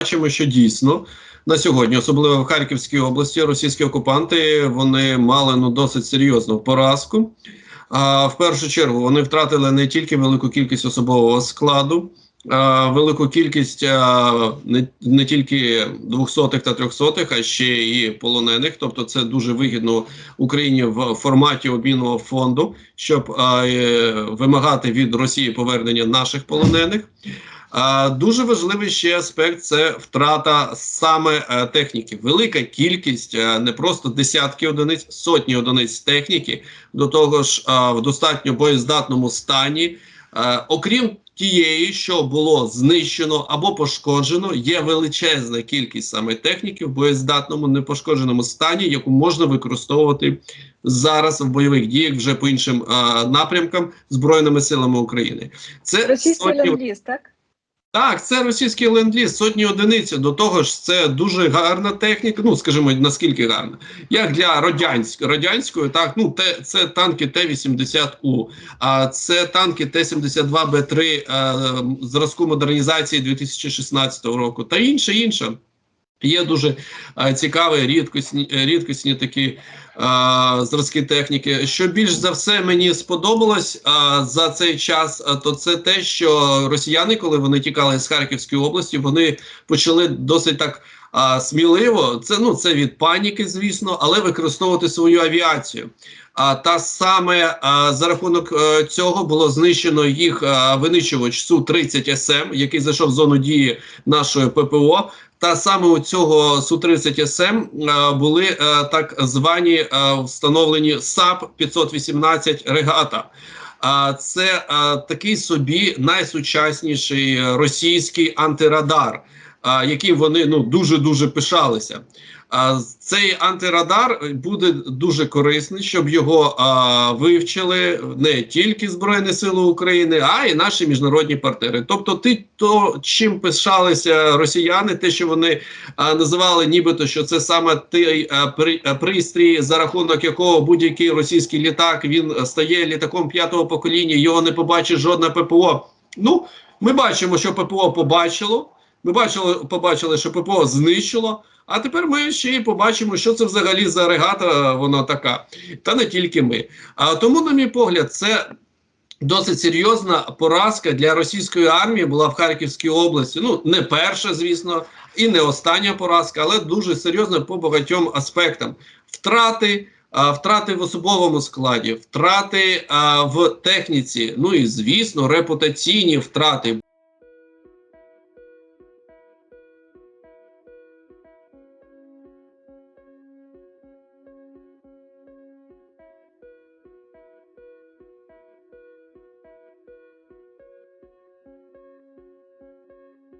бачимо, що дійсно на сьогодні, особливо в Харківській області, російські окупанти вони мали ну досить серйозну поразку. А в першу чергу вони втратили не тільки велику кількість особового складу, велику кількість не, не тільки двохсотих та трьохсотих, а ще і полонених. Тобто, це дуже вигідно Україні в форматі обмінного фонду, щоб е, вимагати від Росії повернення наших полонених. Дуже важливий ще аспект це втрата саме е, техніки. Велика кількість, е, не просто десятки одиниць, сотні одиниць техніки, до того ж в достатньо боєздатному стані. Е, Окрім тієї, що було знищено або пошкоджено, є величезна кількість саме техніки в боєздатному непошкодженому стані, яку можна використовувати зараз в бойових діях вже по іншим напрямкам збройними силами України. Це Російський сотні ленд-ліз, так? Так, це російський ленд-ліз, сотні одиниць. До того ж, це дуже гарна техніка. Ну скажімо, наскільки гарна, як для радянської радянської, так ну те це танки Т-80У, а це танки Т-72Б3 е, зразку модернізації 2016 року та інше інше. Є дуже е, цікаві рідкісні, рідкісні такі е, зразки техніки. Що більш за все мені сподобалось е, за цей час, е, то це те, що росіяни, коли вони тікали з Харківської області, вони почали досить так е, сміливо. Це ну це від паніки, звісно, але використовувати свою авіацію. А та саме а, за рахунок е, цього було знищено їх а, винищувач су 30 СМ, який зайшов в зону дії нашої ППО. Та саме у цього су 30 СМ а, були а, так звані а, встановлені САП 518 регата. А це а, такий собі найсучасніший російський антирадар, а, яким вони ну дуже дуже пишалися. Цей антирадар буде дуже корисний, щоб його а, вивчили не тільки Збройні Сили України, а й наші міжнародні партнери. Тобто, ти то чим пишалися росіяни, те, що вони а, називали, нібито що це саме той пристрій, за рахунок якого будь-який російський літак він стає літаком п'ятого покоління, його не побачить жодна ППО. Ну, ми бачимо, що ППО побачило. Ми бачили, побачили, що ППО знищило. А тепер ми ще й побачимо, що це взагалі за регата вона така. Та не тільки ми. А тому, на мій погляд, це досить серйозна поразка для російської армії була в Харківській області. Ну, не перша, звісно, і не остання поразка, але дуже серйозна по багатьом аспектам. Втрати. Втрати в особовому складі, втрати а, в техніці, ну і звісно, репутаційні втрати.